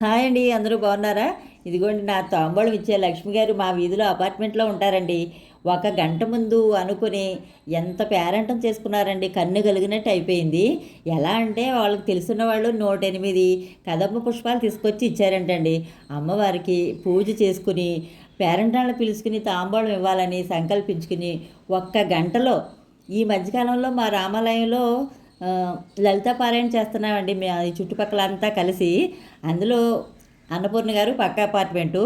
Hi అండి అందరూ బాగున్నారా? ఇదిగోండి నా తాంబూలం ఇచ్చే లక్ష్మి గారు మా వీధిలో అపార్ట్మెంట్లో ఉంటారండి. ఒక గంట ముందు అనుకుని ఎంత పేరంటం చేసుకున్నారండి కన్ను కలిగినట్టు అయిపోయింది. ఎలా అంటే వాళ్ళకి తెలుసున్న వాళ్ళు నూట ఎనిమిది కదమ్మ పుష్పాలు తీసుకొచ్చి ఇచ్చారంటండి. అమ్మవారికి పూజ చేసుకుని పేరంటాలను పిలుచుకుని తాంబూలం ఇవ్వాలని సంకల్పించుకుని ఒక్క గంటలో ఈ మధ్యకాలంలో మా రామాలయంలో లలిత పారాయణ చేస్తున్నామండి. మేము ఈ చుట్టుపక్కల అంతా కలిసి. అందులో అన్నపూర్ణ గారు పక్క అపార్ట్మెంటు.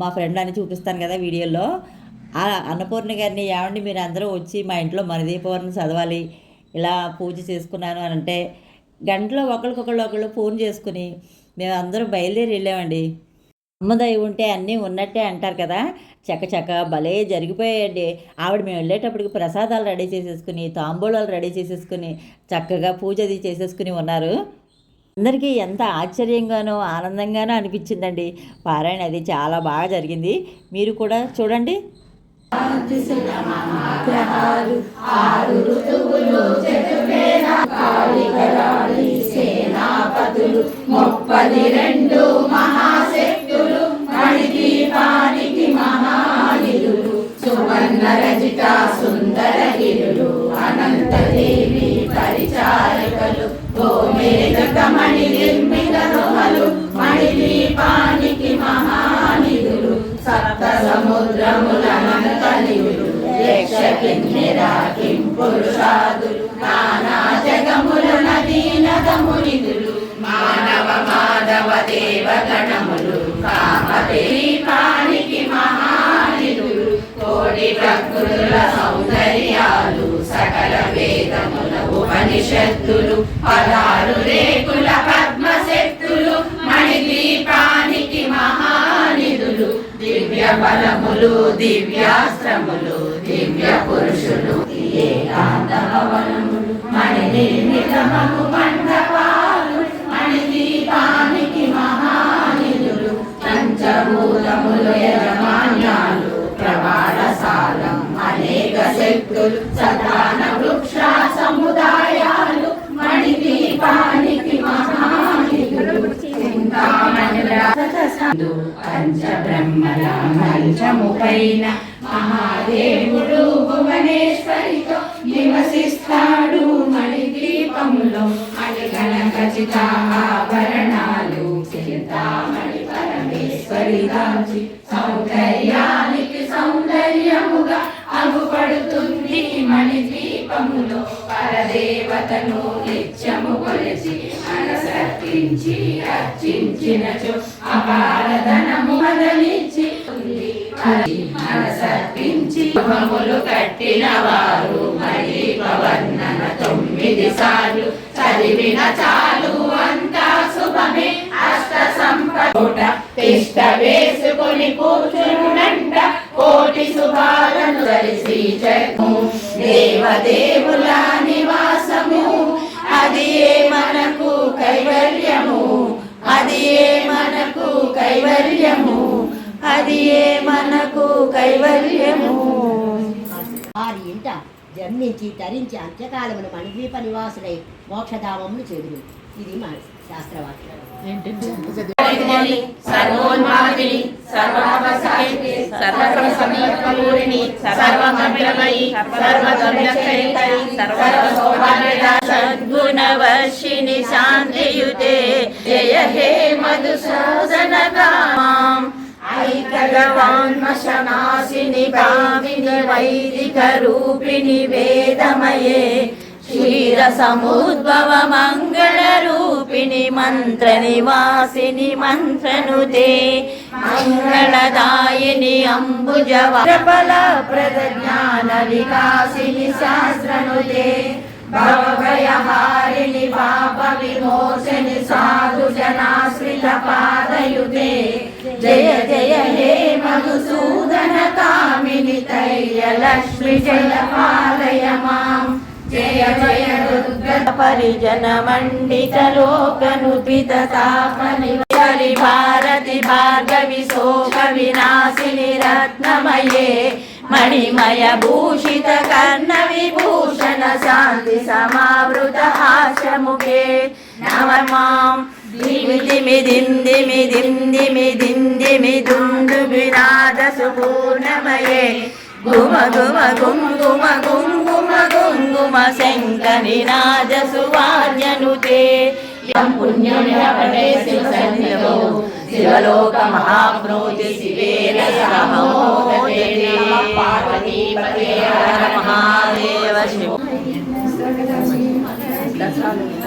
మా ఫ్రెండ్ అని చూపిస్తాను కదా వీడియోలో. ఆ అన్నపూర్ణ గారిని ఏమండి మీరు అందరూ వచ్చి మా ఇంట్లో మణిదీపవరం చదవాలి ఇలా పూజ చేసుకున్నాను అని అంటే గంటలో ఒకరికొకళ్ళు ఒకళ్ళు ఫోన్ చేసుకుని మేము అందరూ బయలుదేరి వెళ్ళామండి. అమ్మదై ఉంటే అన్నీ ఉన్నట్టే అంటారు కదా. చకచక భలే జరిగిపోయాయండి. ఆవిడ మేము వెళ్ళేటప్పటికి ప్రసాదాలు రెడీ చేసేసుకుని తాంబూలాలు రెడీ చేసేసుకుని చక్కగా పూజ అది చేసేసుకుని ఉన్నారు. అందరికీ ఎంత ఆశ్చర్యంగానో ఆనందంగానో అనిపించిందండి. పారాయణ అది చాలా బాగా జరిగింది. మీరు కూడా చూడండి. దేవగణములు కామదేవానికి మహానిధులు కోడి ప్రకృతుల సౌందర్యాలు సకల వేదముల ఉపనిషత్తులు పదాలు రేకుల పద్మశక్తులు మణిదీపానికి మహానిధులు దివ్య బలములు దివ్యాశ్రములు దివ్య పురుషులు ఏకాంత భవనములు మణి శక్తులు సదాన వృక్ష సముదాయాలు మణిదీపానికి మహానిధులు. చింతామణుల సందు పంచ బ్రహ్మల మహాదేవుడు భువనేశ్వరితో నివసిస్తాడు మణిదీపములో. మణిగణ ఖచ్చిత ఆభరణాలు చింతామణి పరమేశ్వరి దాచి సౌందర్యానికి సౌందర్యముగా అగుపడుతుంది మణి దీపములో పరదేవతను నిత్యము కొలిచి మనసర్పించి అర్చించినచో అపారధనము మదలించి ఉంది. అది మనసర్పించి ముఖములు కట్టిన వారు మరి పవర్ణన తొమ్మిది సార్లు చదివిన చాలు అంతా శుభమే. అష్ట సంపద తిష్ట వేసుకొని కూర్చునునంట కోటి శుభాలను కలిసి చక్ము దేవదేవుల నివాసము అది ఏ మనకు కైవల్యము? అది ఏ మనకు కైవల్యము? అది ఏ మనకు కైవల్యము? వారి ఇంట జన్మించి తరించి అంత్యకాలమును మణిద్వీప నివాసులై మోక్షధామమును చేదురు. ఇది మా శాస్త్రవాక్యం. సర్వోన్మాదిని సర్వావసాయిని సర్వసంపూరిణి సర్వమంగళమయి సర్వసంరక్షయితయి సర్వసౌభాగ్యదా శాంతియుతే. జయ హే మధుసూదన కామాం ఐకగవాన్మశనాశిని వైదిక రూపిణి వేదమయే. క్షీర సముద్భవ మంగళ మంత్ర నివాసిని మంత్రనుతే మంగళదాయిని అంబుజ ప్రబల ప్రద జ్ఞాన వికాసిని శాస్త్రనుతే భవభయహారిణి పాప విమోచని సాధు జనాశ్రిత పాదయుతే జయ జయ హే మధుసూదన కామిని తైర్య లక్ష్మి జయ పాలయ మాం. జయ జయ దుర్గ పరిజన మండిత లోకనుపిత తాపని హరి భారతి భార్గవి శోక వినాశిని రత్నమయే మణిమయ భూషిత కర్ణ విభూషణ శాంతి సమావృత హాసముఖే నమ మాం. దిమి గుమ శంకరి నాద సువార్యనుతే శివ శివలోక మహాప్రోతి శివేన పార్వతీపతే మహాదేవ శివ. కాశ్మీర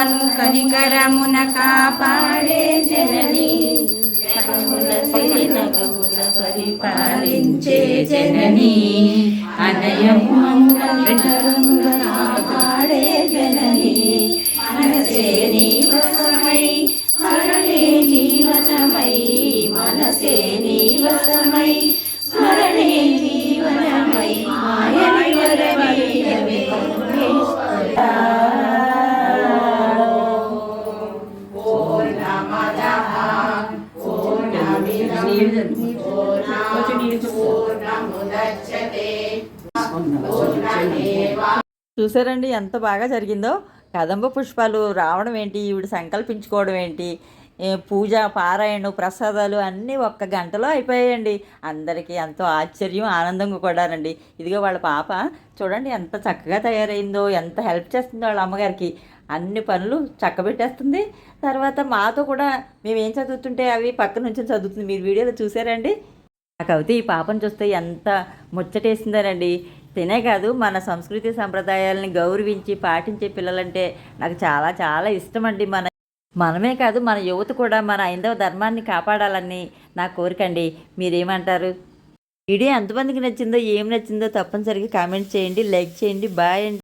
మను కనికరమున కాపాడే జనని పరిపాలించే జనని అనయమంగళమున కాపాడే జనని మనసే నీవసమై మరణే జీవనమై మనసే నీ చూసారండి ఎంత బాగా జరిగిందో. కదంబ పుష్పాలు రావడం ఏంటి? ఈవిడ సంకల్పించుకోవడం ఏంటి? పూజ పారాయణ ప్రసాదాలు అన్నీ ఒక్క గంటలో అయిపోయాయండి. అందరికీ ఎంతో ఆశ్చర్యం ఆనందంగా కూడానండి. ఇదిగో వాళ్ళ పాప చూడండి ఎంత చక్కగా తయారైందో ఎంత హెల్ప్ చేస్తుందో వాళ్ళ అమ్మగారికి. అన్ని పనులు చక్కబెట్టేస్తుంది. తర్వాత మాతో కూడా మేము ఏం చదువుతుంటే అవి పక్క నుంచి చదువుతుంది. మీరు వీడియోలో చూసారండి? నాకు అయితే ఈ పాపను చూస్తే ఎంత ముచ్చటేసిందనండి. తినే కాదు మన సంస్కృతి సంప్రదాయాలని గౌరవించి పాటించే పిల్లలంటే నాకు చాలా చాలా ఇష్టం అండి మన మనమే కాదు మన యువత కూడా మన ఐందవ ధర్మాన్ని కాపాడాలని నా కోరికండి మీరేమంటారు? వీడియో ఎంతమందికి నచ్చిందో ఏం నచ్చిందో తప్పనిసరిగా కామెంట్ చేయండి లైక్ చేయండి బాయ్ అండి.